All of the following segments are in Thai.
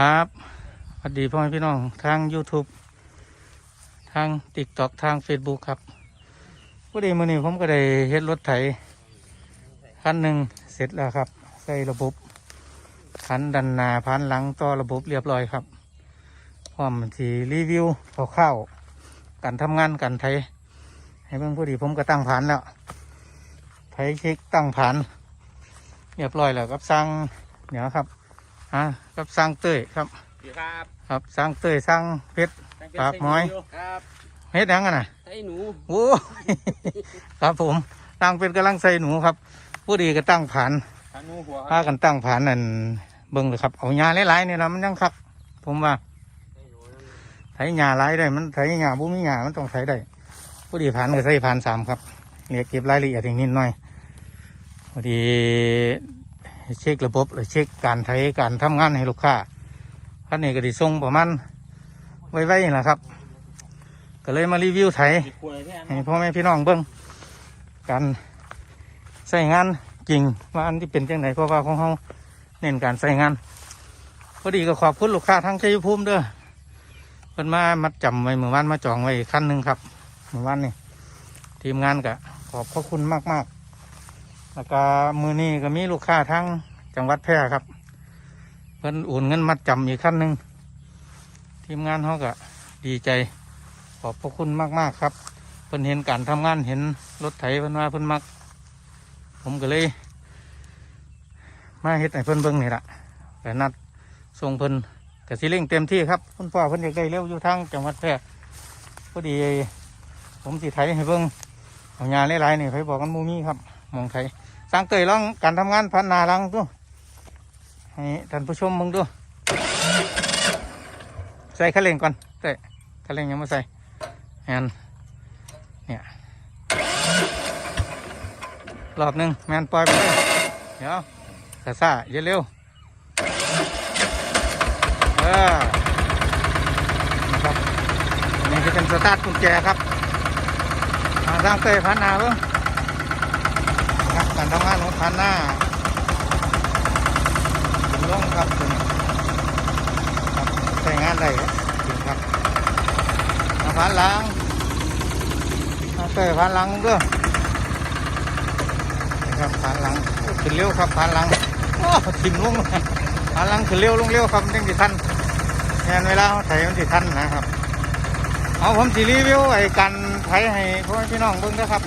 ครับสวัสดีพ่อแม่พี่น้อง ทาง YouTube ทาง TikTok ทาง Facebook ครับพอดีมื้อนี้ผมก็ได้เฮ็ดรถไถคันหนึ่งเสร็จแล้วครับ ใส่ระบบคันดันนาพันหลังต่อระบบเรียบร้อยครับพร้อมที่รีวิวคร่าวๆการทำงานการไถให้เบิ่งพอดีผมก็ตั้งผ่านแล้วไถเช็คตั้งผ่านเรียบร้อยแล้วกับสร้างเดี๋ยครับ อะกับสร้างเต้ยครับดีครับครับสร้างเต้ยสร้างเพชรปากม้อย ครับเฮ็ดหยังกันน่ะไอ้หนูโอ้ ครับผมตั้งเป็นกำลังใส่หนูครับ ผู้ดีก็ตั้งผ่านหาหนูหัวพากันตั้งผ่านนั่นเบิ่งเลยครับเอาหญ้าหลายๆนี่นะมันยังคักผมว่าไถหญ้าหลายได้มันไถหญ้าบุมีหญ้ามันต้องไถได้ ผู้ดีผ่านก็ใส่ผ่านสามครับเรียกเก็บรายละเอียดอีกนิดหน่อยพอดี เช็คระบบหรือเช็คการไถการทำงานให้ลูกค้าคันนี้ก็ไดีส่งประมาณไว้ๆนะครับ ก็เลยมารีวิวไถมีกล้วยแค่ให้พ่อแม่พี่น้องเบิ่งการใส่งานจริงว่าอันที่เป็นจังไหนเพราะว่าของเขาเน้นการใส่งานพอดีก็ขอบคุณลูกค้าทั้งชัยภูมิเด้อเพิ่นมามัดจำไว้เมื่อวานมาจองไว้คันหนึ่งครับเมื่อวานนี่ทีมงานก็ขอบพระคุณมากมากๆแล้วก็มือนี้ก็มีลูกค้าทั้ง จังหวัดแพร่ครับ เพิ่นโอนเงินมัดจำอีกคันหนึ่งทีมงานเขาก็ดีใจ ขอบพระคุณมากๆครับ เพิ่นเห็นการทำงานเห็นรถไถเพิ่นว่าเพิ่นมัก ผมก็เลย มาเฮ็ดให้เพิ่นเบิ่งนี่ละแต่นัดส่งเพิ่นกสิเร่งเต็มที่ครับคุณพ่อเพิ่นอยากได้เร็วอยู่ทางจังหวัดแพร่พอดี ผมสิไถให้เบิ่งเอางานหลายๆนี่ไปบอกกันมูมี่ครับมองไถสร้างเตยลองการทำงานพันนาลังดู ให้ท่านผู้ชมมึงดู ใส่คันเร่งก่อนเตะคันเร่งยังไม่ใส่แอนเนี่ยรอบหนึ่งแมนปล่อยไปเลยเดี๋ยวซาซาเยอะเร็วเออครับนี่จะเป็นสตาร์ทกุญแจครับมาสร้างเตยพันหนาเพิ่งนะครับการทำงานของพันหน้า ลงครับถึงครับใช้งานได้จริงครับมาผ่านหลังมาเตะผ่านหลังด้วยนะครับผ่านหลังขึ้นเร็วครับผ่านหลังโอ้ทิมลงผ่านหลังขึ้นเร็วลงเร็วครับยังสิดทันงานเวลาเขาไถมันสิดทันนะครับเอาผมสิรีวิวไอ้การไถให้พ่อพี่น้องเบิ่งนะครับ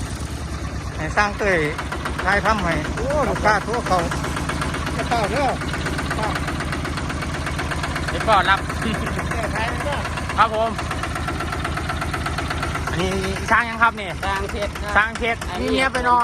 ให้สร้างเตยทายทำให้โอ้ลูกค้าทั่วเขาจะเข้าเด้อ เข้าเดี๋ยวก่อนรับเด้อไทยเด้อครับผม อันนี้สร้างยังครับเนี่ยสร้างเพชรสร้างเพชรนี่เงียบไปหนอ